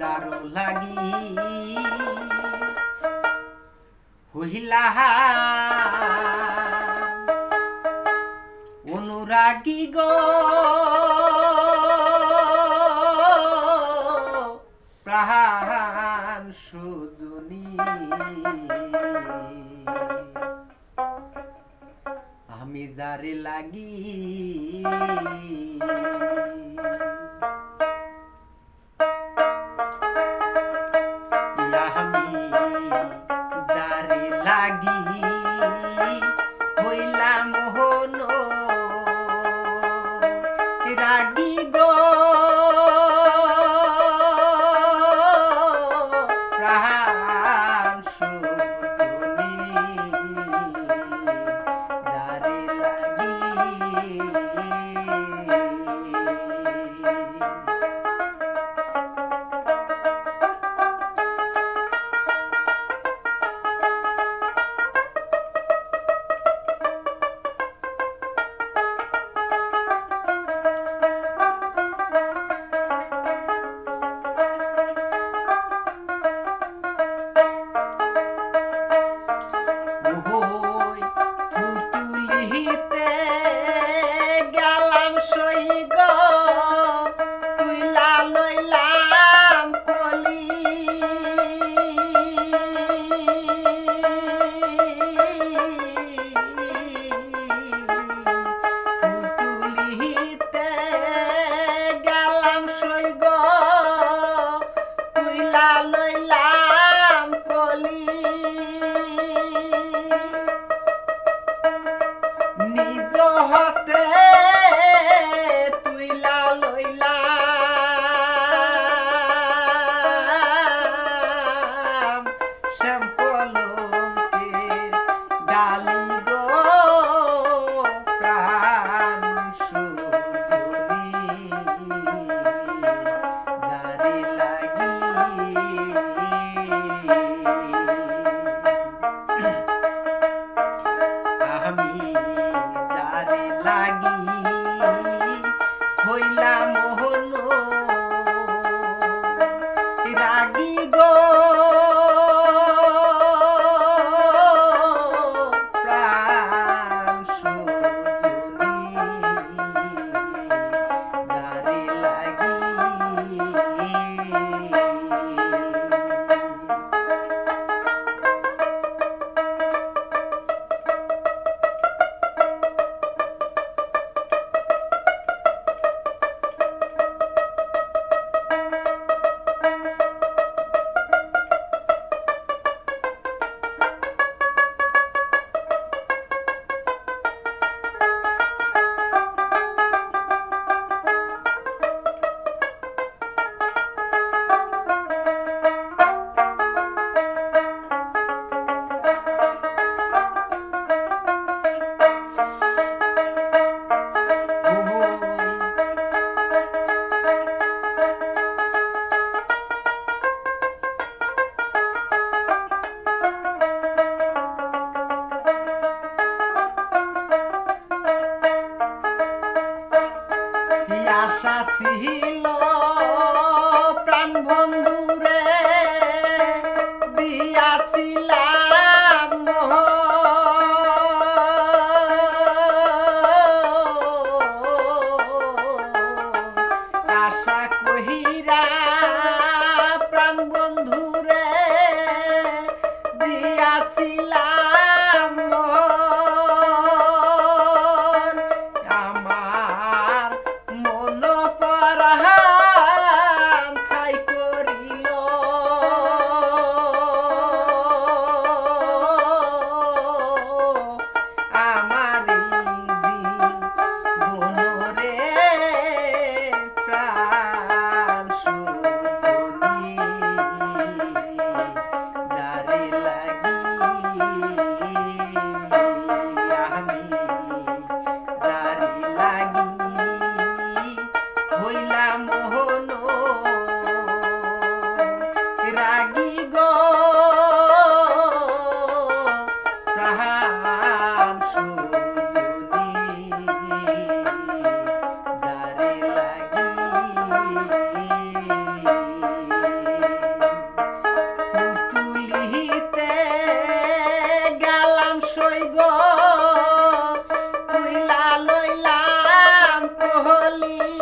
জারু লাগি। হইলা অনুরাগি গ। প্রাণ সুজনী। আমি যারে লাগি। lagi lời là lagi. আশা ছিল প্রাণ বন্ধুরে দিয়াছিলাম আশা কহিরা প্রাণ বন্ধুরে দিয়াছিলাম Charlie.